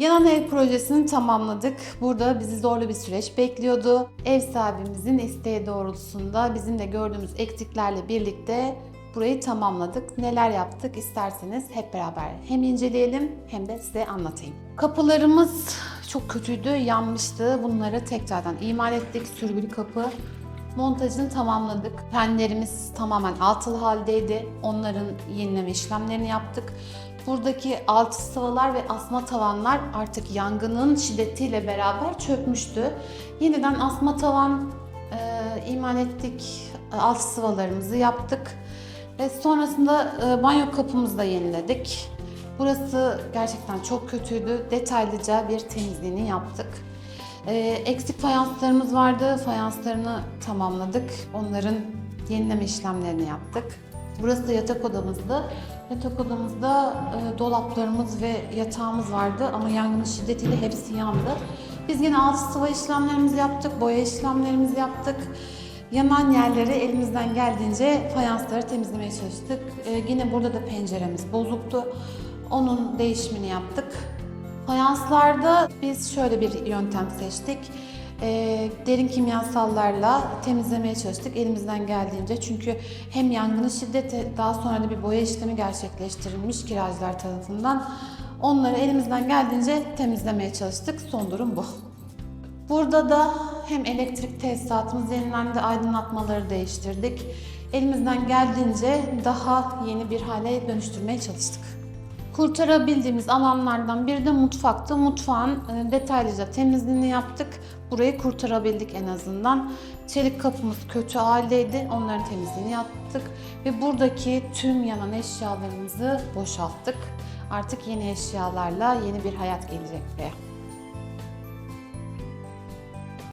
Yanan ev projesini tamamladık. Burada bizi zorlu bir süreç bekliyordu. Ev sahibimizin isteği doğrultusunda bizim de gördüğümüz eksiklerle birlikte burayı tamamladık. Neler yaptık isterseniz hep beraber hem inceleyelim hem de size anlatayım. Kapılarımız çok kötüydü, yanmıştı. Bunları tekrardan imal ettik. Sürgülü kapı montajını tamamladık. Penlerimiz tamamen altılı haldeydi. Onların yenileme işlemlerini yaptık. Buradaki alt sıvalar ve asma tavanlar artık yangının şiddetiyle beraber çökmüştü. Yeniden asma tavan e, imal ettik. Alt sıvalarımızı yaptık. Ve sonrasında e, banyo kapımızı da yeniledik. Burası gerçekten çok kötüydü. Detaylıca bir temizliğini yaptık. Ee, eksik fayanslarımız vardı. Fayanslarını tamamladık. Onların yenileme işlemlerini yaptık. Burası da yatak odamızdı. Yatak odamızda e, dolaplarımız ve yatağımız vardı ama yangının şiddetiyle hepsi yandı. Biz yine alt sıva işlemlerimizi yaptık, boya işlemlerimizi yaptık. Yanan yerleri elimizden geldiğince fayansları temizlemeye çalıştık. Ee, yine burada da penceremiz bozuktu. Onun değişimini yaptık. Fayanslarda biz şöyle bir yöntem seçtik. Ee, derin kimyasallarla temizlemeye çalıştık elimizden geldiğince. Çünkü hem yangının şiddeti daha sonra da bir boya işlemi gerçekleştirilmiş kiracılar tarafından. Onları elimizden geldiğince temizlemeye çalıştık. Son durum bu. Burada da hem elektrik tesisatımız yenilendi, aydınlatmaları değiştirdik. Elimizden geldiğince daha yeni bir hale dönüştürmeye çalıştık. Kurtarabildiğimiz alanlardan biri de mutfaktı. Mutfağın e, detaylıca temizliğini yaptık. Burayı kurtarabildik en azından. Çelik kapımız kötü haldeydi. Onların temizliğini yaptık. Ve buradaki tüm yanan eşyalarımızı boşalttık. Artık yeni eşyalarla yeni bir hayat gelecek buraya.